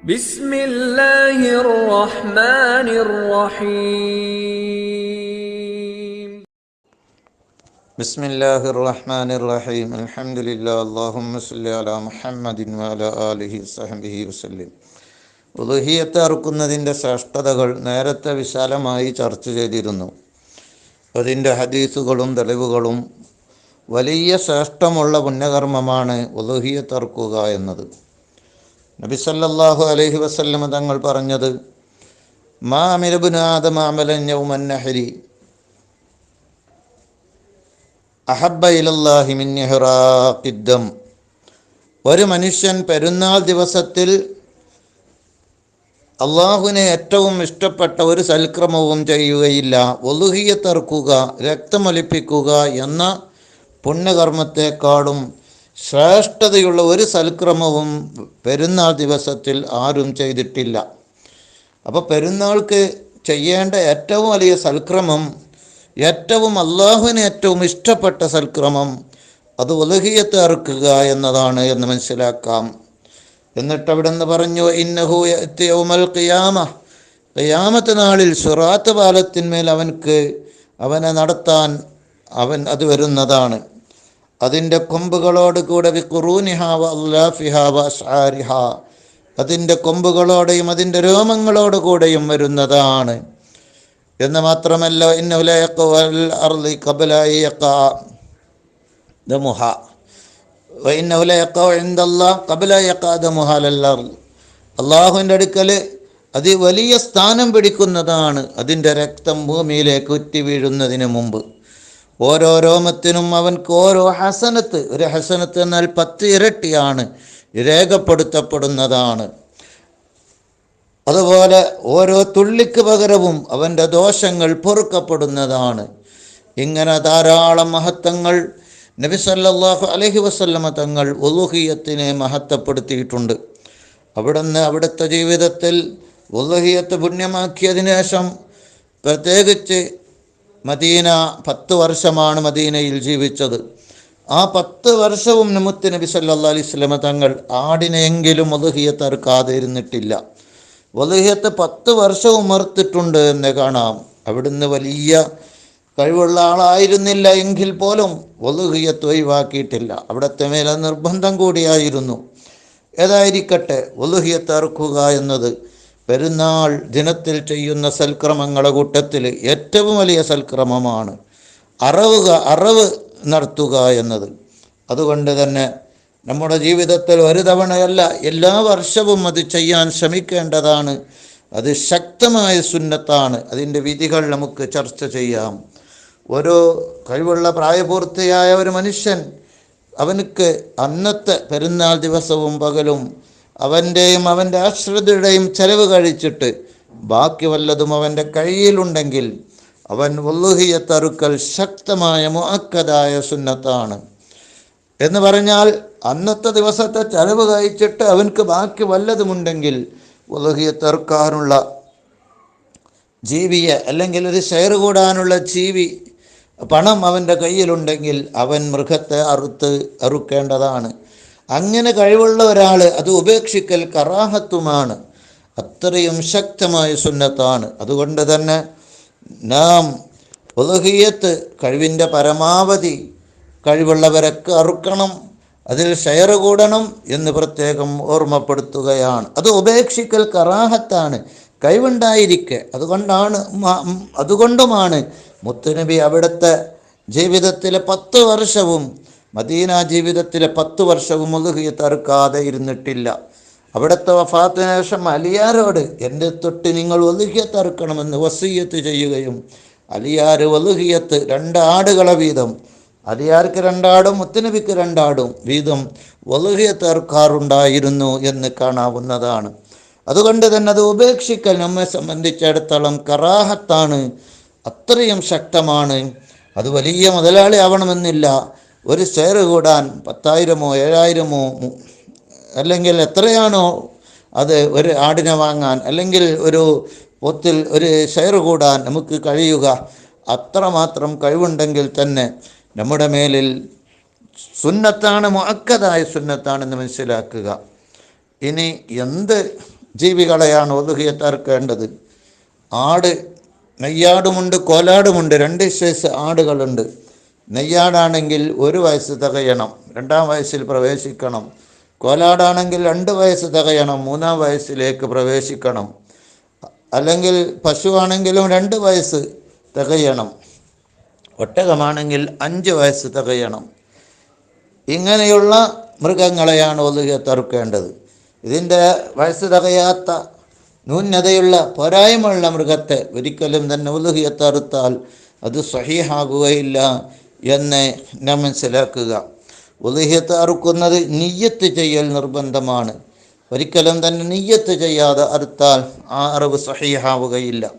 بسم الله الرحمن الرحيم بسم الله الرحمن الرحيم الحمد لله اللهم صل على محمد وعلى آله وصحبه وسلم ഉലുഹിയത്ത് അറുക്കുന്നതിൻ്റെ ശ്രേഷ്ഠതകൾ നേരത്തെ വിശാലമായി ചർച്ച ചെയ്തിരുന്നു അതിൻ്റെ ഹദീസുകളും തെളിവുകളും വലിയ ശ്രേഷ്ഠമുള്ള പുണ്യകർമ്മമാണ് ഉലുഹിയത്ത് അറുക്കുക എന്നത് നബി സല്ലല്ലാഹു അലൈഹി വസല്ലമ തങ്ങൾ പറഞ്ഞത് മാ അമിരബുനാദം അമലൻ യൗമൻ നഹരി അഹബ്ബ ഇലല്ലാഹി മിൻ ഇഹ്റാഖിദ്ദം ഒരു മനുഷ്യൻ പെരുന്നാൾ ദിവസത്തിൽ അള്ളാഹുവിനെ ഏറ്റവും ഇഷ്ടപ്പെട്ട ഒരു സൽക്രമവും ചെയ്യുകയില്ല. ഒലുഹിയത്തറുക്കുക രക്തമൊലിപ്പിക്കുക എന്ന പുണ്യകർമ്മത്തെക്കാളും ശ്രേഷ്ഠതയുള്ള ഒരു സൽക്രമവും പെരുന്നാൾ ദിവസത്തിൽ ആരും ചെയ്തിട്ടില്ല. അപ്പോൾ പെരുന്നാൾക്ക് ചെയ്യേണ്ട ഏറ്റവും വലിയ സൽക്രമം ഏറ്റവും അള്ളാഹുവിന് ഏറ്റവും ഇഷ്ടപ്പെട്ട സൽക്രമം അത് ഉലഹിയത്ത് അറുക്കുക എന്നതാണ് എന്ന് മനസ്സിലാക്കാം. എന്നിട്ട് അവിടെ നിന്ന് പറഞ്ഞു ഇന്നഹു യൗമൽ ഖിയാമ. ഖിയാമത്ത് നാളിൽ സുറാത്ത് പാലത്തിന്മേൽ അവൻക്ക് അവനെ നടത്താൻ അവൻ അത് വരുന്നതാണ്. അതിന്റെ കൊമ്പുകളോട് കൂടെ വിക്കുറൂനിഹാവ അല്ലാഫിഹാവ ഷാരിഹ അതിന്റെ കൊമ്പുകളോടെയും അതിന്റെ രോമങ്ങളോട് കൂടെയും വരുന്നതാണ്. എന്ന് മാത്രമല്ല ദമുഹ. അള്ളാഹുവിന്റെ അടുക്കൽ അത് വലിയ സ്ഥാനം പിടിക്കുന്നതാണ് അതിന്റെ രക്തം ഭൂമിയിലേക്ക് ഉറ്റി വീഴുന്നതിന് മുമ്പ്. ഓരോ രോമത്തിനും അവൻക്ക് ഓരോ ഹസനത്ത്. ഒരു ഹസനത്ത് എന്നാൽ പത്ത് ഇരട്ടിയാണ്. രേഖപ്പെടുത്തപ്പെടുന്നതാണ്. അതുപോലെ ഓരോ തുള്ളിക്ക് പകരവും അവന്റെ ദോഷങ്ങൾ പൊറുക്കപ്പെടുന്നതാണ്. ഇങ്ങനെ ധാരാളം മഹത്വങ്ങൾ നബി സല്ലല്ലാഹു അലൈഹി വസല്ലമ തങ്ങൾ ഉലുഹിയത്തിനെ മഹത്വപ്പെടുത്തിയിട്ടുണ്ട്. അവിടുന്ന് അവിടുത്തെ ജീവിതത്തിൽ ഉലുഹിയത്ത് പുണ്യമാക്കിയതിനു ശേഷം പ്രത്യേകിച്ച് മദീന പത്ത് വർഷമാണ് മദീനയിൽ ജീവിച്ചത്. ആ പത്ത് വർഷവും നബി സല്ലാ അലൈഹി സ്വലമ തങ്ങൾ ആടിനെയെങ്കിലും ഒലുഹിയത്ത് അറുക്കാതെ ഇരുന്നിട്ടില്ല. ഒലുഹിയത്ത് പത്ത് വർഷവും മറുത്തിട്ടുണ്ട് എന്ന് കാണാം. അവിടുന്ന് വലിയ കഴിവുള്ള ആളായിരുന്നില്ല എങ്കിൽ പോലും ഒതുഹിയത്ത് ഒഴിവാക്കിയിട്ടില്ല. അവിടുത്തെ മേലെ നിർബന്ധം കൂടിയായിരുന്നു. ഏതായിരിക്കട്ടെ ഒലുഹിയത്ത് അറുക്കുക എന്നത്. പെരുന്നാൾ ദിനത്തിൽ ചെയ്യുന്ന സൽക്രമങ്ങളുടെ കൂട്ടത്തിൽ ഏറ്റവും വലിയ സൽക്രമമാണ് അറവുക അറവ് നടത്തുക എന്നത്. അതുകൊണ്ട് തന്നെ നമ്മുടെ ജീവിതത്തിൽ ഒരു തവണയല്ല എല്ലാ വർഷവും അത് ചെയ്യാൻ ശ്രമിക്കേണ്ടതാണ്. അത് ശക്തമായ സുന്നത്താണ്. അതിന്റെ വിധികൾ നമുക്ക് ചർച്ച ചെയ്യാം. ഓരോ കഴിവുള്ള പ്രായപൂർത്തിയായ ഒരു മനുഷ്യൻ അവനക്ക് അന്നത്തെ പെരുന്നാൾ ദിവസവും പകലും അവന്റെയും അവന്റെ ആശ്രിതയുടെയും ചെലവ് കഴിച്ചിട്ട് ബാക്കി വല്ലതും അവന്റെ കയ്യിലുണ്ടെങ്കിൽ അവൻ വല്ലുഹിയത്തറുക്കൽ ശക്തമായ മുഅക്കതായ സുന്നത്താണ്. എന്ന് പറഞ്ഞാൽ അന്നത്തെ ദിവസത്തെ ചെലവ് കഴിച്ചിട്ട് അവൻക്ക് ബാക്കി വല്ലതുമുണ്ടെങ്കിൽ വല്ലുഹിയത്തറുക്കാനുള്ള ജീവിയെ അല്ലെങ്കിൽ ഒരു ഷെയർ കൂടാനുള്ള ജീവി പണം അവന്റെ കയ്യിലുണ്ടെങ്കിൽ അവൻ മൃഗത്തെ അറുത്ത് അറുക്കേണ്ടതാണ്. അങ്ങനെ കഴിവുള്ള ഒരാൾ അത് ഉപേക്ഷിക്കൽ കറാഹത്തുമാണ്. അത്രയും ശക്തമായ സുന്നത്താണ്. അതുകൊണ്ട് തന്നെ നാം ഉലഹിയത്ത് കഴിവിന്റെ പരമാവധി കഴിവുള്ളവരൊക്കെ അറുക്കണം അതിൽ ഷെയർ കൂടണം എന്ന് പ്രത്യേകം ഓർമ്മപ്പെടുത്തുകയാണ്. അത് ഉപേക്ഷിക്കൽ കറാഹത്താണ്. കഴിവുണ്ടായിരിക്കെ. അതുകൊണ്ടാണ് അതുകൊണ്ടുമാണ് മുത്തുനബി അവിടുത്തെ ജീവിതത്തിലെ പത്ത് വർഷവും മദീന ജീവിതത്തിലെ പത്ത് വർഷവും മുതുകി തറുക്കാതെ ഇരുന്നിട്ടില്ല. അവിടുത്തെ വഫാത്തിന് ശേഷം അലിയാരോട് എന്റെ തൊട്ട് നിങ്ങൾ ഒലുഹിയത്ത് തറുക്കണമെന്ന് വസീയത്ത് ചെയ്യുകയും അലിയാർ ഒതുകിയത്ത് രണ്ടാടുകളെ വീതം അലിയാർക്ക് രണ്ടാടും മുത്തനബിക്ക് രണ്ടാടും വീതം ഒലുഹിയത്ത് തറുക്കാറുണ്ടായിരുന്നു എന്ന് കാണാവുന്നതാണ്. അതുകൊണ്ട് തന്നെ അത് ഉപേക്ഷിക്കൽ നമ്മെ സംബന്ധിച്ചിടത്തോളം കറാഹത്താണ് അത്രയും ശക്തമാണ്. അത് വലിയ മുതലാളി ആവണമെന്നില്ല. ഒരു ഷെയർ കൂടാൻ പത്തായിരമോ ഏഴായിരമോ അല്ലെങ്കിൽ എത്രയാണോ അത് ഒരു ആടിനെ വാങ്ങാൻ അല്ലെങ്കിൽ ഒരു പൊത്തിൽ ഒരു ഷെയർ കൂടാൻ നമുക്ക് കഴിയുക അത്രമാത്രം കഴിവുണ്ടെങ്കിൽ തന്നെ നമ്മുടെ മേലിൽ സുന്നത്താണ് മുഴക്കതായ സുന്നത്താണെന്ന് മനസ്സിലാക്കുക. ഇനി എന്ത് ജീവികളെയാണ് ഒതുഹിയത്ത് അറുക്കേണ്ടത് ആട് നെയ്യാടുമുണ്ട് കോലാടുമുണ്ട് രണ്ട് സൈസ് ആടുകളുണ്ട്. നെയ്യാടാണെങ്കിൽ ഒരു വയസ്സ് തികയണം രണ്ടാം വയസ്സിൽ പ്രവേശിക്കണം. കോലാടാണെങ്കിൽ രണ്ട് വയസ്സ് തികയണം മൂന്നാം വയസ്സിലേക്ക് പ്രവേശിക്കണം. അല്ലെങ്കിൽ പശുവാണെങ്കിലും രണ്ട് വയസ്സ് തികയണം. ഒട്ടകമാണെങ്കിൽ അഞ്ച് വയസ്സ് തികയണം. ഇങ്ങനെയുള്ള മൃഗങ്ങളെയാണ് ഒതുകെ തറുക്കേണ്ടത്. ഇതിന്റെ വയസ്സ് തികയാത്ത ന്യൂനതയുള്ള പോരായ്മയുള്ള മൃഗത്തെ ഒരിക്കലും തന്നെ ഒതുകിയെ തറുത്താൽ അത് സഹീഹാകുകയില്ല. എന്ന് നാം മനസ്സിലാക്കുക ഉദഹ്യത്ത് അറുക്കുന്നത് നിയ്യത്ത് ചെയ്യൽ നിർബന്ധമാണ്. ഒരിക്കലും തന്നെ നിയ്യത്ത് ചെയ്യാതെ അറുത്താൽ ആ അറിവ് സഹിയാവുകയില്ല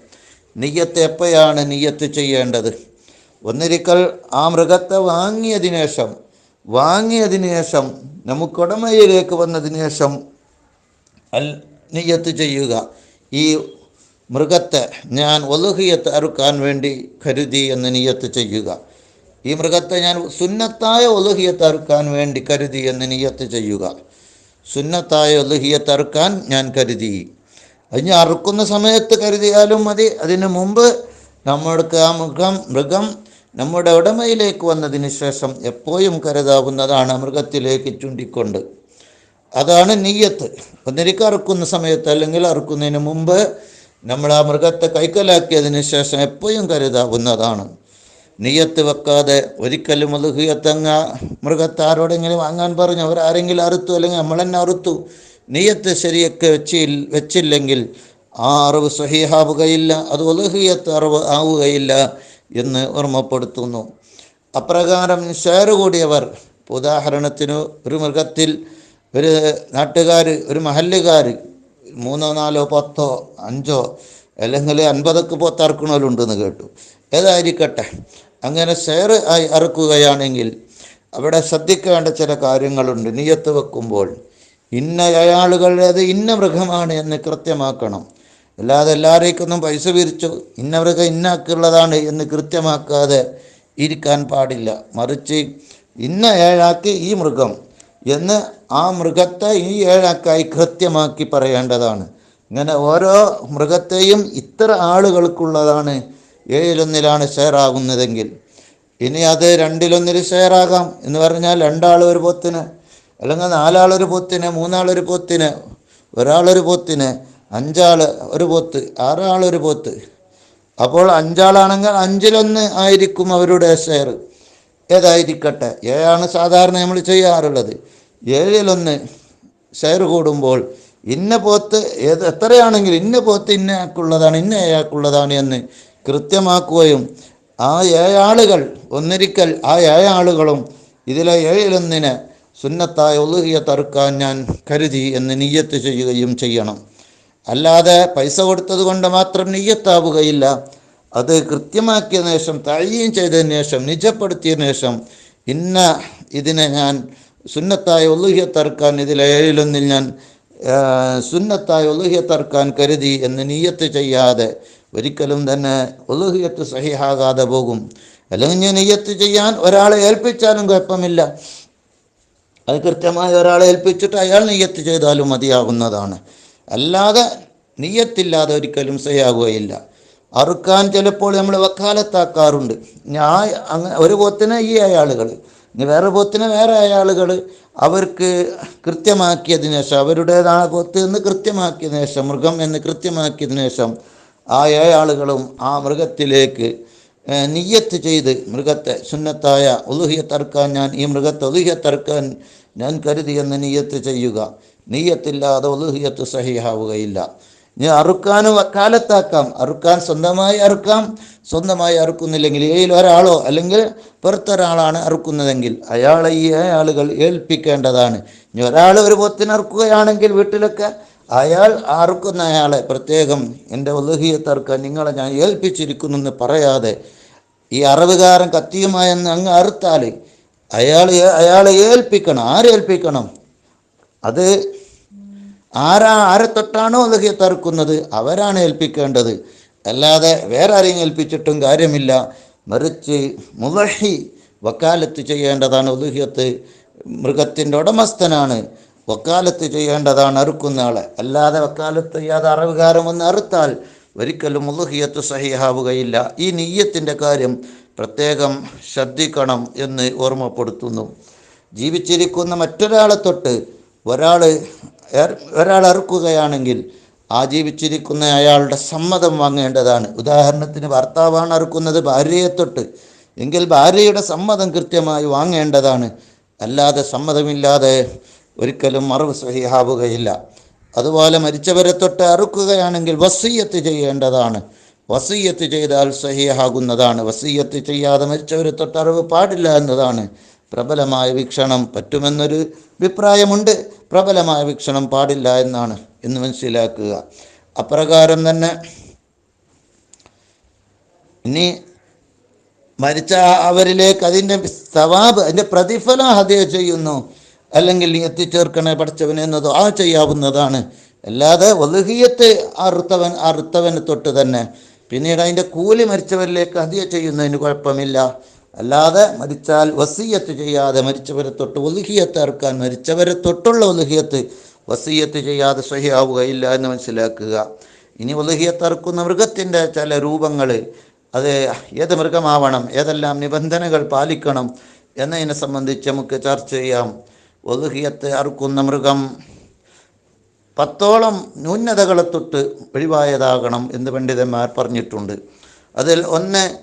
നിയ്യത്ത് എപ്പോഴാണ് നിയ്യത്ത് ചെയ്യേണ്ടത്? ഒന്നിരിക്കൽ ആ മൃഗത്തെ വാങ്ങിയതിനു ശേഷം വാങ്ങിയതിനു ശേഷം നമുക്കുടമയിലേക്ക് വന്നതിന് ശേഷം അൽ നിയ്യത്ത് ചെയ്യുക. ഈ മൃഗത്തെ ഞാൻ ഒലുഹിയത്ത് അറുക്കാൻ വേണ്ടി കരുതി എന്ന് നിയ്യത്ത് ചെയ്യുക. ഈ മൃഗത്തെ ഞാൻ സുന്നത്തായ ഒലുഹിയെ തറുക്കാൻ വേണ്ടി കരുതി എന്ന് നിയ്യത്ത് ചെയ്യുക. സുന്നത്തായ ഒലുഹിയെ തറുക്കാൻ ഞാൻ കരുതി. അത് ഞാൻ അറുക്കുന്ന സമയത്ത് കരുതിയാലും മതി. അതിനു മുമ്പ് നമ്മൾക്ക് ആ മൃഗം മൃഗം നമ്മുടെ ഉടമയിലേക്ക് വന്നതിന് ശേഷം എപ്പോഴും കരുതാവുന്നതാണ് മൃഗത്തിലേക്ക് ചൂണ്ടിക്കൊണ്ട്. അതാണ് നീയത്ത്. ഒന്നിരിക്കും അറുക്കുന്ന സമയത്ത് അല്ലെങ്കിൽ അറുക്കുന്നതിന് മുമ്പ് നമ്മൾ ആ മൃഗത്തെ കൈക്കലാക്കിയതിന് ശേഷം എപ്പോഴും കരുതാവുന്നതാണ്. നീയത്ത് വെക്കാതെ ഒരിക്കലും ഒതുഹിയത്തങ്ങ മൃഗത്തെ ആരോടെങ്കിലും വാങ്ങാൻ പറഞ്ഞു അവരാരെങ്കിലും അറുത്തു അല്ലെങ്കിൽ നമ്മൾ തന്നെ അറുത്തു. നീയത്ത് ശരിയൊക്കെ വെച്ചിൽ വെച്ചില്ലെങ്കിൽ ആ അറിവ് സഹിഹാവുകയില്ല അത് ഒലുഹിയത്ത് അറിവ് ആവുകയില്ല എന്ന് ഓർമ്മപ്പെടുത്തുന്നു. അപ്രകാരം കൂടിയവർ ഉദാഹരണത്തിന് ഒരു മൃഗത്തിൽ ഒരു നാട്ടുകാർ ഒരു മഹല്ലുകാർ മൂന്നോ നാലോ പത്തോ അഞ്ചോ അല്ലെങ്കിൽ അൻപതൊക്കെ പോത്താർക്കണോലുണ്ടെന്ന് കേട്ടു. ഏതായിരിക്കട്ടെ? അങ്ങനെ ഷെയർ ആയി അറുക്കുകയാണെങ്കിൽ അവിടെ ശ്രദ്ധിക്കേണ്ട ചില കാര്യങ്ങളുണ്ട്. നീയത്ത് വെക്കുമ്പോൾ ഇന്ന അയാളുകളുടേത് ഇന്ന മൃഗമാണ് എന്ന് കൃത്യമാക്കണം. അല്ലാതെ എല്ലാവരേക്കൊന്നും പൈസ പിരിച്ചു ഇന്ന മൃഗം ഇന്നാക്കുള്ളതാണ് എന്ന് കൃത്യമാക്കാതെ ഇരിക്കാൻ പാടില്ല. മറിച്ച് ഇന്ന ഏഴാക്ക് ഈ മൃഗം എന്ന് ആ മൃഗത്തെ ഈ ഏഴാക്കായി കൃത്യമാക്കി പറയേണ്ടതാണ്. ഇങ്ങനെ ഓരോ മൃഗത്തെയും ഇത്ര ആളുകൾക്കുള്ളതാണ് ഏഴിലൊന്നിലാണ് ഷെയർ ആകുന്നതെങ്കിൽ ഇനി അത് രണ്ടിലൊന്നിൽ ഷെയർ ആകാം എന്ന് പറഞ്ഞാൽ രണ്ടാൾ ഒരു പൊത്തിന് അല്ലെങ്കിൽ നാലാളൊരു പൊത്തിന് മൂന്നാളൊരു പൊത്തിന് ഒരാളൊരു പൊത്തിന് അഞ്ചാൾ ഒരു പൊത്ത് ആറാളൊരു പൊത്ത്. അപ്പോൾ അഞ്ചാളാണെങ്കിൽ അഞ്ചിലൊന്ന് ആയിരിക്കും അവരുടെ ഷെയർ. ഏതായിരിക്കട്ടെ? ഏഴാണ് സാധാരണ നമ്മൾ ചെയ്യാറുള്ളത്. ഏഴിലൊന്ന് ഷെയർ കൂടുമ്പോൾ ഇന്ന പോത്ത് ഏത് എത്രയാണെങ്കിലും ഇന്ന പോത്ത് ഇന്നയാൾക്കുള്ളതാണ് ഇന്ന ഏയാൾക്കുള്ളതാണ് എന്ന് കൃത്യമാക്കുകയും ആ ഏഴാളുകൾ ഒന്നിരിക്കൽ ആ ഏഴാളുകളും ഇതിലെ ഏഴിലൊന്നിന് സുന്നത്തായ ഒളുകിയ തറുക്കാൻ ഞാൻ കരുതി എന്ന് നീയത്ത് ചെയ്യുകയും ചെയ്യണം. അല്ലാതെ പൈസ കൊടുത്തത് കൊണ്ട് മാത്രം നീയത്താവുകയില്ല. അത് കൃത്യമാക്കിയ ശേഷം തഴിയും ചെയ്തതിന് ശേഷം നിജപ്പെടുത്തിയതിനു ശേഷം ഇന്ന ഇതിനെ ഞാൻ സുന്നത്തായ ഒളുകിയ തറുക്കാൻ ഇതിലെ ഏഴിലൊന്നിൽ ഞാൻ സുന്നത്തായ ഒളുകിയ തറുക്കാൻ കരുതി എന്ന് നീയത്ത് ചെയ്യാതെ ഒരിക്കലും തന്നെ ഒലുഹിയത്ത് സഹിഹാകാതെ പോകും. അല്ലെങ്കിൽ നെയ്യത്ത് ചെയ്യാൻ ഒരാളെ ഏൽപ്പിച്ചാലും കുഴപ്പമില്ല. അത് കൃത്യമായി ഒരാളെ ഏൽപ്പിച്ചിട്ട് അയാൾ നെയ്യത്ത് ചെയ്താലും മതിയാകുന്നതാണ്. അല്ലാതെ നെയ്യത്തില്ലാതെ ഒരിക്കലും സഹിയാകുകയില്ല. അറുക്കാൻ ചിലപ്പോൾ നമ്മൾ വക്കാലത്താക്കാറുണ്ട്. ഞാൻ അങ്ങനെ ഒരു പോത്തിന് ഈ അയാളുകൾ ഇനി വേറെ പോത്തിന് വേറെ അയാളുകൾ അവർക്ക് കൃത്യമാക്കിയതിനു ശേഷം അവരുടേതാണ് പോത്ത് എന്ന് കൃത്യമാക്കിയതിനു ശേഷം മൃഗം എന്ന് കൃത്യമാക്കിയതിനു ശേഷം ആ ഏഴാളുകളും ആ മൃഗത്തിലേക്ക് നിയ്യത്ത് ചെയ്ത് മൃഗത്തെ സുന്നത്തായ ഒലുഹിയത്തറുക്കാൻ ഞാൻ ഈ മൃഗത്തെ ഒലുഹിയത്തറുക്കാൻ ഞാൻ കരുതിയെന്ന് നീയത്ത് ചെയ്യുക. നീയത്തില്ലാതെ ഒലുഹിയത്ത് സഹിയാവുകയില്ല ഇനി അറുക്കാനും കാലത്താക്കാം. അറുക്കാൻ സ്വന്തമായി അറുക്കാം. സ്വന്തമായി അറുക്കുന്നില്ലെങ്കിൽ ഏയിൽ ഒരാളോ അല്ലെങ്കിൽ പുറത്തൊരാളാണ് അറുക്കുന്നതെങ്കിൽ അയാളെ ഈ ആളുകൾ ഏൽപ്പിക്കേണ്ടതാണ്. ഇനി ഒരാൾ ഒരു പൊത്തിനറുക്കുകയാണെങ്കിൽ വീട്ടിലൊക്കെ അയാൾ ആർക്കുന്ന അയാളെ പ്രത്യേകം എന്റെ ഒലുഹിയത്ത് അറുക്കാൻ നിങ്ങളെ ഞാൻ ഏൽപ്പിച്ചിരിക്കുന്നു എന്ന് പറയാതെ ഈ അറിവുകാരൻ കത്തിയുമായെന്ന് അങ്ങ് അറുത്താൽ അയാൾ അയാളെ ഏൽപ്പിക്കണം. ആരേൽപ്പിക്കണം അത് ആരാ ആരെ തൊട്ടാണോ ഉലഹിയെ തറുക്കുന്നത് അവരാണ് ഏൽപ്പിക്കേണ്ടത്. അല്ലാതെ വേറെ ആരെയും ഏൽപ്പിച്ചിട്ടും കാര്യമില്ല. മറിച്ച് മുലഹി വക്കാലത്ത് ചെയ്യേണ്ടതാണ് ഒലുഹിയത്ത് മൃഗത്തിന്റെ ഉടമസ്ഥനാണ്. വക്കാലത്ത് ചെയ്യേണ്ടതാണ് അറുക്കുന്ന ആളെ. അല്ലാതെ വക്കാലത്ത് ചെയ്യാതെ അറിവുകാരം ഒന്ന് അറുത്താൽ ഒരിക്കലും മുഹിയത്ത് സഹിയാവുകയില്ല ഈ നെയ്യത്തിന്റെ കാര്യം പ്രത്യേകം ശ്രദ്ധിക്കണം എന്ന് ഓർമ്മപ്പെടുത്തുന്നു. ജീവിച്ചിരിക്കുന്ന മറ്റൊരാളെ തൊട്ട് ഒരാൾ ഒരാൾ അറുക്കുകയാണെങ്കിൽ ആ ജീവിച്ചിരിക്കുന്ന അയാളുടെ സമ്മതം വാങ്ങേണ്ടതാണ്. ഉദാഹരണത്തിന് ഭർത്താവാണ് അറുക്കുന്നത് ഭാര്യയെ തൊട്ട്. എങ്കിൽ ഭാര്യയുടെ സമ്മതം കൃത്യമായി വാങ്ങേണ്ടതാണ്. അല്ലാതെ സമ്മതമില്ലാതെ ഒരിക്കലും മറവ് സഹിയാവുകയില്ല അതുപോലെ മരിച്ചവരെ തൊട്ട് അറുക്കുകയാണെങ്കിൽ വസീയത്ത് ചെയ്യേണ്ടതാണ്. വസീയത്ത് ചെയ്താൽ സഹിയാകുന്നതാണ് വസീയത്ത് ചെയ്യാതെ മരിച്ചവരെ തൊട്ട് അറിവ് പാടില്ല എന്നതാണ്. പ്രബലമായ വീക്ഷണം പറ്റുമെന്നൊരു അഭിപ്രായമുണ്ട്. പ്രബലമായ വീക്ഷണം പാടില്ല എന്നാണ് എന്ന് മനസ്സിലാക്കുക. അപ്രകാരം തന്നെ ഇനി മരിച്ച അവരിലേക്ക് അതിന്റെ സവാബ് അതിന്റെ പ്രതിഫലം അതേ ചെയ്യുന്നു. അല്ലെങ്കിൽ എത്തിച്ചേർക്കണേ പഠിച്ചവൻ എന്നത് ആ ചെയ്യാവുന്നതാണ്. അല്ലാതെ വലുഹിയത്തെ അറുത്തവൻ അറുത്തവന് തൊട്ട് തന്നെ. പിന്നീട് അതിന്റെ കൂലി മരിച്ചവരിലേക്ക് അധികം ചെയ്യുന്നതിന് കുഴപ്പമില്ല. അല്ലാതെ മരിച്ചാൽ വസീയത്ത് ചെയ്യാതെ മരിച്ചവരെ തൊട്ട് ഒലുഹിയത്ത് അറുക്കാൻ മരിച്ചവരെ തൊട്ടുള്ള ഒലുഹിയത്ത് വസീയത്ത് ചെയ്യാതെ സഹിയാവുകയില്ല എന്ന് മനസ്സിലാക്കുക. ഇനി ഒലുഹിയത്ത് അറുക്കുന്ന മൃഗത്തിന്റെ ചില രൂപങ്ങൾ അത് ഏത് മൃഗമാവണം ഏതെല്ലാം നിബന്ധനകൾ പാലിക്കണം എന്നതിനെ സംബന്ധിച്ച് നമുക്ക് ചർച്ച ചെയ്യാം. ഒലുഹിയത്ത് അറുക്കുന്ന മൃഗം പത്തോളം ന്യൂനതകളെ തൊട്ട് ഒഴിവായതാകണം എന്ന് പണ്ഡിതന്മാർ പറഞ്ഞിട്ടുണ്ട്. അതിൽ ഒന്ന്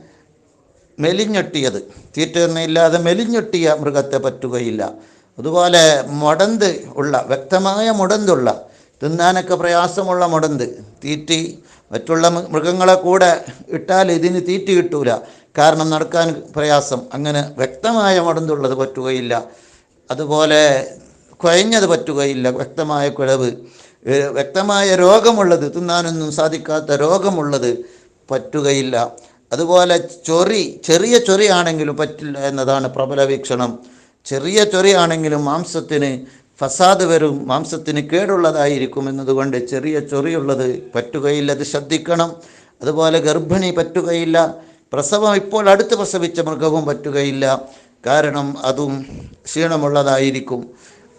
മെലിഞ്ഞൊട്ടിയത്. തീറ്റയൊന്നുമില്ലാതെ മെലിഞ്ഞൊട്ടിയ മൃഗത്തെ പറ്റുകയില്ല. അതുപോലെ മുടന്ത് ഉള്ള വ്യക്തമായ മുടന്തുള്ള തിന്നാനൊക്കെ പ്രയാസമുള്ള മുടന്ത് തീറ്റി മറ്റുള്ള മൃഗങ്ങളെ കൂടെ ഇട്ടാൽ ഇതിന് തീറ്റി കിട്ടൂല. കാരണം നടക്കാൻ പ്രയാസം. അങ്ങനെ വ്യക്തമായ മുടന്തുള്ളത് പറ്റുകയില്ല. അതുപോലെ കുഴഞ്ഞത് പറ്റുകയില്ല വ്യക്തമായ കുഴവ്. വ്യക്തമായ രോഗമുള്ളത് തിന്നാനൊന്നും സാധിക്കാത്ത രോഗമുള്ളത് പറ്റുകയില്ല. അതുപോലെ ചൊറി ചെറിയ ചൊറിയാണെങ്കിലും പറ്റില്ല എന്നതാണ് പ്രബല വീക്ഷണം. ചെറിയ ചൊറിയാണെങ്കിലും മാംസത്തിന് ഫസാദ് വരും മാംസത്തിന് കേടുള്ളതായിരിക്കും എന്നതുകൊണ്ട് ചെറിയ ചൊറിയുള്ളത് പറ്റുകയില്ല അത് ശ്രദ്ധിക്കണം. അതുപോലെ ഗർഭിണി പറ്റുകയില്ല പ്രസവം ഇപ്പോൾ അടുത്ത് പ്രസവിച്ച മൃഗവും പറ്റുകയില്ല. കാരണം അതും ക്ഷീണമുള്ളതായിരിക്കും.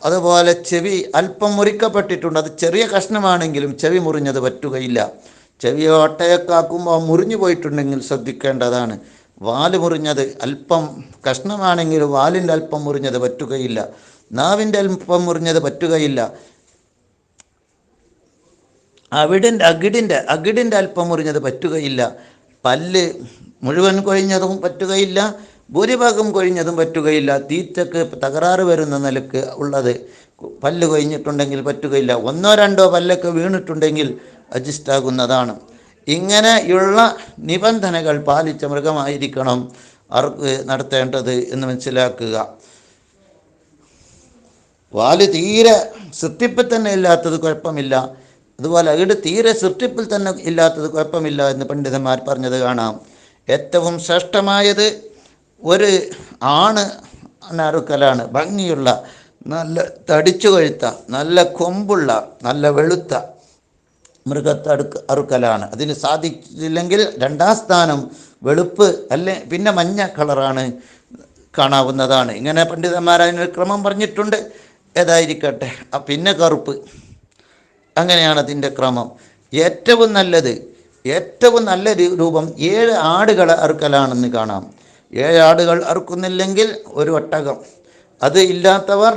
അതുപോലെ ചെവി അല്പം മുറിക്കപ്പെട്ടിട്ടുണ്ട്. അത് ചെറിയ കഷ്ണമാണെങ്കിലും ചെവി മുറിഞ്ഞത് പറ്റുകയില്ല. ചെവി ഒട്ടയൊക്കെ ആക്കുമ്പോൾ മുറിഞ്ഞു പോയിട്ടുണ്ടെങ്കിൽ ശ്രദ്ധിക്കേണ്ടതാണ്. വാൽ മുറിഞ്ഞത് അല്പം കഷ്ണമാണെങ്കിലും വാലിന്റെ അല്പം മുറിഞ്ഞത് പറ്റുകയില്ല. നാവിന്റെ അല്പം മുറിഞ്ഞത് പറ്റുകയില്ല. അവിടിന്റെ അകിടിന്റെ അകിടിന്റെ അല്പം മുറിഞ്ഞത് പറ്റുകയില്ല. പല്ല് മുഴുവൻ കൊഴിഞ്ഞതും പറ്റുകയില്ല. ഭൂരിഭാഗം കൊഴിഞ്ഞതും പറ്റുകയില്ല. തീറ്റക്ക് തകരാറ് വരുന്ന നിലയ്ക്ക് ഉള്ളത് പല്ല് കൊഴിഞ്ഞിട്ടുണ്ടെങ്കിൽ പറ്റുകയില്ല. ഒന്നോ രണ്ടോ പല്ലൊക്കെ വീണിട്ടുണ്ടെങ്കിൽ അഡ്ജസ്റ്റ് ആകുന്നതാണ് ഇങ്ങനെയുള്ള നിബന്ധനകൾ പാലിച്ച മൃഗമായിരിക്കണം അർക്ക് നടത്തേണ്ടത് എന്ന് മനസ്സിലാക്കുക. വാൽ തീരെ സൃഷ്ടിപ്പിൽ തന്നെ ഇല്ലാത്തത് കുഴപ്പമില്ല. അതുപോലെ അവിടെ തീരെ സൃഷ്ടിപ്പിൽ തന്നെ ഇല്ലാത്തത് കുഴപ്പമില്ല എന്ന് പണ്ഡിതന്മാർ പറഞ്ഞത് കാണാം. ഏറ്റവും ശ്രേഷ്ഠമായത് ഒരു ആണ് അനാറുക്കലാണ് ഭംഗിയുള്ള നല്ല തടിച്ചു കൊഴുത്ത നല്ല കൊമ്പുള്ള നല്ല വെളുത്ത മൃഗത്തടുക്ക് അറുക്കലാണ്. അതിന് സാധിച്ചില്ലെങ്കിൽ രണ്ടാം സ്ഥാനം വെളുപ്പ് അല്ലെ പിന്നെ മഞ്ഞ കളറാണ് കാണാവുന്നതാണ്. ഇങ്ങനെ പണ്ഡിതന്മാർ അതിനൊരു ക്രമം പറഞ്ഞിട്ടുണ്ട്. ഏതായിരിക്കട്ടെ? പിന്നെ കറുപ്പ്. അങ്ങനെയാണ് അതിന്റെ ക്രമം. ഏറ്റവും നല്ലത് ഏറ്റവും നല്ല രൂപം ഏഴ് ആടുകളെ അറുക്കലാണെന്ന് കാണാം. ഏഴ് ആടുകൾ അറുക്കുന്നില്ലെങ്കിൽ ഒരു ഒട്ടകം. അത് ഇല്ലാത്തവർ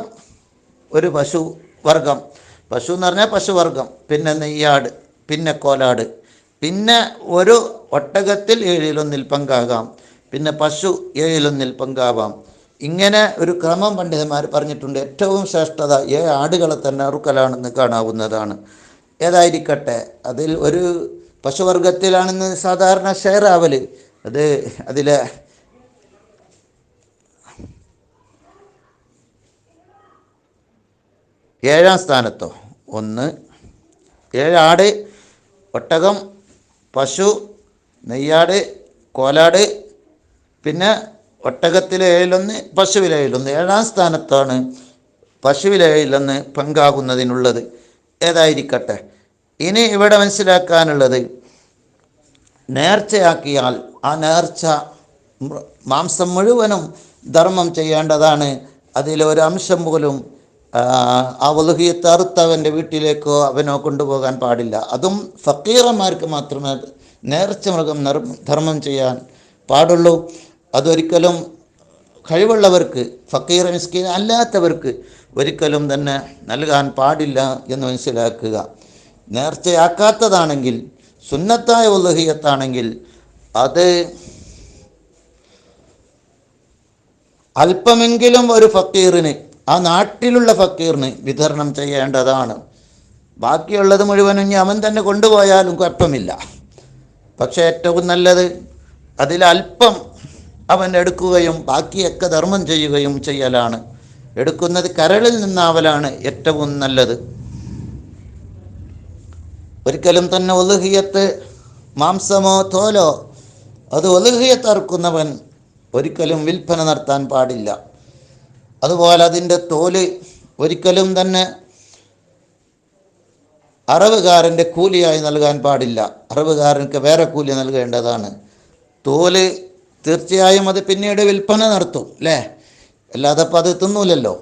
ഒരു പശു വർഗം പശു എന്ന് പറഞ്ഞാൽ പശുവർഗം. പിന്നെ നെയ്യാട് പിന്നെ കോലാട്. പിന്നെ ഒരു ഒട്ടകത്തിൽ ഏഴിലൊന്നിൽ പങ്കാകാം. പിന്നെ പശു ഏഴിലൊന്നിൽ പങ്കാവാം. ഇങ്ങനെ ഒരു ക്രമം പണ്ഡിതന്മാർ പറഞ്ഞിട്ടുണ്ട്. ഏറ്റവും ശ്രേഷ്ഠത ഏ ആടുകളെ തന്നെ അറുക്കലാണെന്ന് കാണാവുന്നതാണ്. ഏതായിരിക്കട്ടെ? അതിൽ ഒരു പശുവർഗത്തിലാണെന്ന് സാധാരണ ഷെയർ ആവൽ അത് അതിലെ ഏഴാം സ്ഥാനത്തോ? ഒന്ന്. ഏഴാട് ഒട്ടകം പശു നെയ്യാട് കോലാട് പിന്നെ ഒട്ടകത്തിലെ ഏഴിലൊന്ന് പശുവിലെ ഏഴിലൊന്ന്. ഏഴാം സ്ഥാനത്താണ് പശുവിലെ ഏഴിലൊന്ന് പങ്കാകുന്നതിനുള്ളത്. ഏതായിരിക്കട്ടെ? ഇനി ഇവിടെ മനസ്സിലാക്കാനുള്ളത് നേർച്ചയാക്കിയാൽ ആ നേർച്ച മാംസം മുഴുവനും ധർമ്മം ചെയ്യേണ്ടതാണ്. അതിലൊരംശം പോലും ആ തറുത്ത് അവന്റെ വീട്ടിലേക്കോ അവനോ കൊണ്ടുപോകാൻ പാടില്ല. അതും ഫക്കീറന്മാർക്ക് മാത്രമേ നേർച്ച മൃഗം ധർമ്മം ചെയ്യാൻ പാടുള്ളൂ. അതൊരിക്കലും കഴിവുള്ളവർക്ക് ഫക്കീർ മിസ്കീൻ അല്ലാത്തവർക്ക് ഒരിക്കലും തന്നെ നൽകാൻ പാടില്ല എന്ന് മനസ്സിലാക്കുക. നേർച്ചയാക്കാത്തതാണെങ്കിൽ സുന്നത്തായ ഉലഹിയത്താണെങ്കിൽ അത് അല്പമെങ്കിലും ഒരു ഫക്കീറിന് ആ നാട്ടിലുള്ള ഫക്കീറിന് വിതരണം ചെയ്യേണ്ടതാണ്. ബാക്കിയുള്ളത് മുഴുവനും അവൻ തന്നെ കൊണ്ടുപോയാലും കുഴപ്പമില്ല. പക്ഷേ ഏറ്റവും നല്ലത് അതിലല്പം അവൻ എടുക്കുകയും ബാക്കിയൊക്കെ ധർമ്മം ചെയ്യുകയും ചെയ്യലാണ്. എടുക്കുന്നത് കരളിൽ നിന്നാവലാണ് ഏറ്റവും നല്ലത്. ഒരിക്കലും തന്നെ ഒലുഹിയത്ത് മാംസമോ തോലോ അത് ഒലുഹിയത്തറുക്കുന്നവൻ ഒരിക്കലും വിൽപ്പന നടത്താൻ പാടില്ല. അതുപോലെ അതിന്റെ തോൽ ഒരിക്കലും തന്നെ അറവുകാരന്റെ കൂലിയായി നൽകാൻ പാടില്ല. അറവുകാരനക്ക് വേറെ കൂലി നൽകേണ്ടതാണ്. തോൽ തീർച്ചയായും അത് പിന്നീട് വിൽപ്പന നടത്തും അല്ലേ? അല്ലാതെ അപ്പം അത് തിന്നൂലല്ലോ.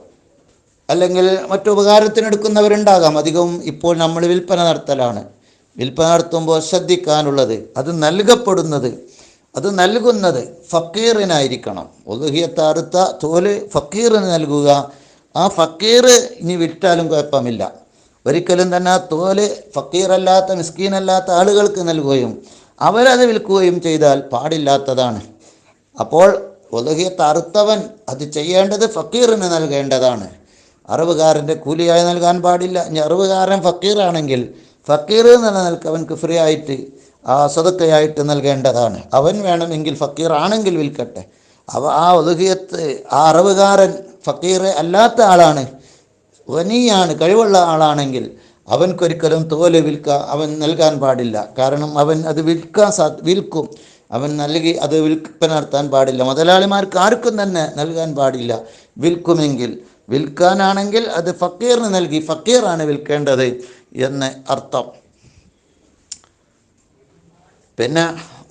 അല്ലെങ്കിൽ മറ്റു ഉപകാരത്തിനെടുക്കുന്നവരുണ്ടാകാം അധികവും ഇപ്പോൾ നമ്മൾ വിൽപ്പന നടത്തലാണ്. വിൽപ്പന നടത്തുമ്പോൾ ശ്രദ്ധിക്കാനുള്ളത് അത് നൽകപ്പെടുന്നത് അത് നൽകുന്നത് ഫക്കീറിനായിരിക്കണം. ഒലുഹിയത്ത് അറുത്ത തോൽ ഫക്കീറിന് നൽകുക. ആ ഫക്കീർ ഇനി വിറ്റാലും കുഴപ്പമില്ല. ഒരിക്കലും തന്നെ ആ തോൽ ഫക്കീറല്ലാത്ത മിസ്കീനല്ലാത്ത ആളുകൾക്ക് നൽകുകയും അവരത് വിൽക്കുകയും ചെയ്താൽ പാടില്ലാത്തതാണ്. അപ്പോൾ ഒതുഹിയത്ത് അറുത്തവൻ അത് ചെയ്യേണ്ടത് ഫക്കീറിന് നൽകേണ്ടതാണ്. അറിവുകാരന്റെ കൂലിയായി നൽകാൻ പാടില്ല. ഇനി അറിവുകാരൻ ഫക്കീറാണെങ്കിൽ ഫക്കീർ നിലനിൽക്ക് നൽകവൻ ഫ്രീ ആയിട്ട് ആ സ്വതക്കയായിട്ട് നൽകേണ്ടതാണ്. അവൻ വേണമെങ്കിൽ ഫക്കീർ ആണെങ്കിൽ വിൽക്കട്ടെ. അവ ആ ഒതുകിയത്ത് ആ അറിവുകാരൻ ഫക്കീർ അല്ലാത്ത ആളാണ്. വനിയാണ് കഴിവുള്ള ആളാണെങ്കിൽ അവൻക്കൊരിക്കലും തോൽ വിൽക്കുക അവൻ നൽകാൻ പാടില്ല. കാരണം അവൻ അത് വിൽക്കാൻ സാ വിൽക്കും. അവൻ നൽകി അത് വിൽപ്പന നടത്താൻ പാടില്ല. മുതലാളിമാർക്ക് ആർക്കും തന്നെ നൽകാൻ പാടില്ല. വിൽക്കുമെങ്കിൽ വിൽക്കാനാണെങ്കിൽ അത് ഫക്കീറിന് നൽകി ഫക്കീറാണ് വിൽക്കേണ്ടത് എന്ന് അർത്ഥം. പിന്നെ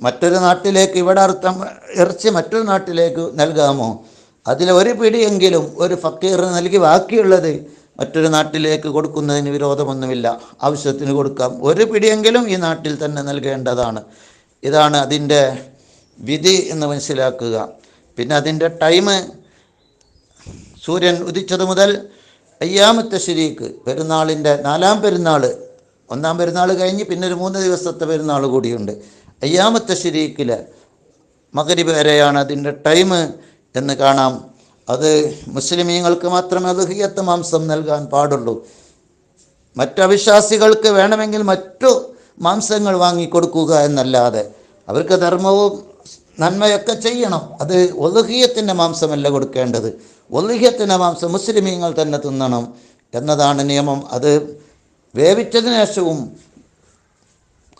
മറ്റൊരു നാട്ടിലേക്ക് ഇവിടെ അർത്ഥം ഇറച്ചി മറ്റൊരു നാട്ടിലേക്ക് നൽകാമോ? അതിൽ ഒരു പിടിയെങ്കിലും ഒരു ഫക്കീറിന് നൽകി ബാക്കിയുള്ളത് മറ്റൊരു നാട്ടിലേക്ക് കൊടുക്കുന്നതിന് വിരോധമൊന്നുമില്ല. ആവശ്യത്തിന് കൊടുക്കാം. ഒരു പിടിയെങ്കിലും ഈ നാട്ടിൽ തന്നെ നൽകേണ്ടതാണ്. ഇതാണ് അതിന്റെ വിധി എന്ന് മനസ്സിലാക്കുക. പിന്നെ അതിന്റെ ടൈം സൂര്യൻ ഉദിച്ചത് മുതൽ അയ്യാമത്തെ ശരിക്ക് പെരുന്നാളിന്റെ നാലാം പെരുന്നാൾ ഒന്നാം പെരുന്നാൾ കഴിഞ്ഞ് പിന്നെ ഒരു മൂന്ന് ദിവസത്തെ പെരുന്നാൾ കൂടിയുണ്ട്. അയ്യാമത്തെ ശരീക്കിൽ മകരിബ് വരെയാണ് അതിന്റെ ടൈം എന്ന് കാണാം. അത് മുസ്ലിമീങ്ങൾക്ക് മാത്രമേ അലുഹിയത്ത് മാംസം നൽകാൻ പാടുള്ളൂ. മറ്റു അവിശ്വാസികൾക്ക് വേണമെങ്കിൽ മറ്റു മാംസങ്ങൾ വാങ്ങിക്കൊടുക്കുക എന്നല്ലാതെ അവർക്ക് ധർമ്മവും നന്മയൊക്കെ ചെയ്യണം. അത് ഒലുഹിയത്തിന്റെ മാംസമല്ല കൊടുക്കേണ്ടത്. ഒലുഹിയത്തിന്റെ മാംസം മുസ്ലിമീങ്ങൾ തന്നെ തിന്നണം എന്നതാണ് നിയമം. അത് വേവിച്ചതിന് ശേഷവും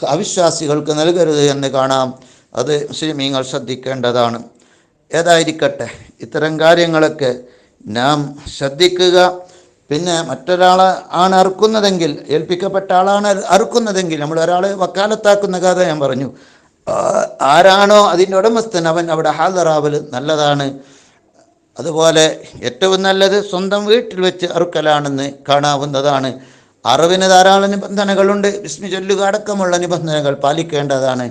അവിശ്വാസികൾക്ക് നൽകരുത് എന്ന് കാണാം. അത് മുസ്ലിമീങ്ങൾ ശ്രദ്ധിക്കേണ്ടതാണ്. ഏതായിരിക്കട്ടെ ഇത്തരം കാര്യങ്ങളൊക്കെ നാം ശ്രദ്ധിക്കുക. പിന്നെ മറ്റൊരാളെ ആണ് അറുക്കുന്നതെങ്കിൽ ഏൽപ്പിക്കപ്പെട്ട ആളാണ് അറുക്കുന്നതെങ്കിൽ നമ്മൾ ഒരാളെ വക്കാലത്താക്കുന്ന കഥ ഞാൻ പറഞ്ഞു. ആരാണോ അതിന്റെ ഉടമസ്ഥൻ അവൻ അവിടെ ഹാജറാവൽ നല്ലതാണ്. അതുപോലെ ഏറ്റവും നല്ലത് സ്വന്തം വീട്ടിൽ വെച്ച് അറുക്കലാണെന്ന് കാണാവുന്നതാണ്. അറിവിന് ധാരാളം നിബന്ധനകളുണ്ട്. വിസ്മി ചൊല്ലുക അടക്കമുള്ള നിബന്ധനകൾ പാലിക്കേണ്ടതാണ്.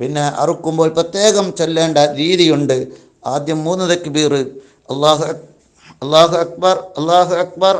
പിന്നെ അറുക്കുമ്പോൾ പ്രത്യേകം ചൊല്ലേണ്ട രീതിയുണ്ട്. ആദ്യം മൂന്ന് തക്ബീർ. അള്ളാഹു അള്ളാഹു അക്ബർ അള്ളാഹു അക്ബർ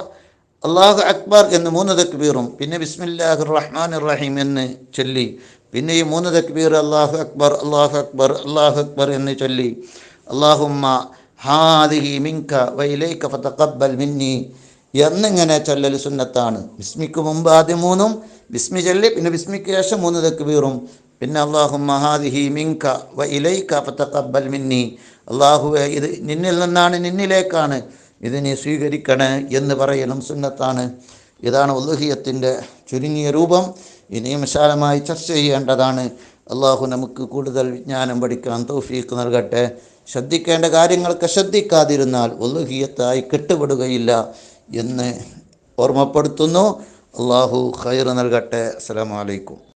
അള്ളാഹു അക്ബർ എന്ന് മൂന്ന് തക്ബീറും. പിന്നെ ബിസ്മില്ലാഹു റഹ്മാൻ റഹീം എന്ന് ചൊല്ലി. പിന്നെ ഈ മൂന്ന് തക്ബീർ അള്ളാഹു അക്ബർ അള്ളാഹു അക്ബർ അള്ളാഹു അക്ബർ എന്ന് ചൊല്ലി. അള്ളാഹുമ്മ ഹാദിഹി മിങ്ക വൈലൈക ഫതഖബ്ബൽ മിന്നി. എന്നിങ്ങനെ ചൊല്ലൽ സുന്നത്താണ്? ബിസ്മിക്ക് മുമ്പ് ആദ്യം മൂന്നും ബിസ്മി ചൊല്ലി പിന്നെ ബിസ്മിക്ക് ശേഷം മൂന്ന് തക്ബീറും പിന്നെ അള്ളാഹു മഹാദിഹി മിങ്ക വ ഇലൈക്ക ഫതഖബ്ബൽ മിന്നി. അള്ളാഹുവെ ഇത് നിന്നിൽ നിന്നാണ് നിന്നിലേക്കാണ്. ഇതിനെ സ്വീകരിക്കണേ എന്ന് പറയലും സുന്നത്താണ്. ഇതാണ് ഉല്ലുഹിയത്തിന്റെ ചുരുങ്ങിയ രൂപം. ഇനിയും വിശാലമായി ചർച്ച ചെയ്യേണ്ടതാണ്. അള്ളാഹു നമുക്ക് കൂടുതൽ വിജ്ഞാനം പഠിക്കാൻ തൗഫീക്ക് നൽകട്ടെ. ശ്രദ്ധിക്കേണ്ട കാര്യങ്ങളൊക്കെ ശ്രദ്ധിക്കാതിരുന്നാൽ ഒല്ലുഹിയത്തായി കെട്ടുപെടുകയില്ല. എന്ന് ഓർമ്മപ്പെടുത്തുന്നു. അള്ളാഹു ഖൈർ നൽകട്ടെ. അസ്സലാമു അലൈക്കും.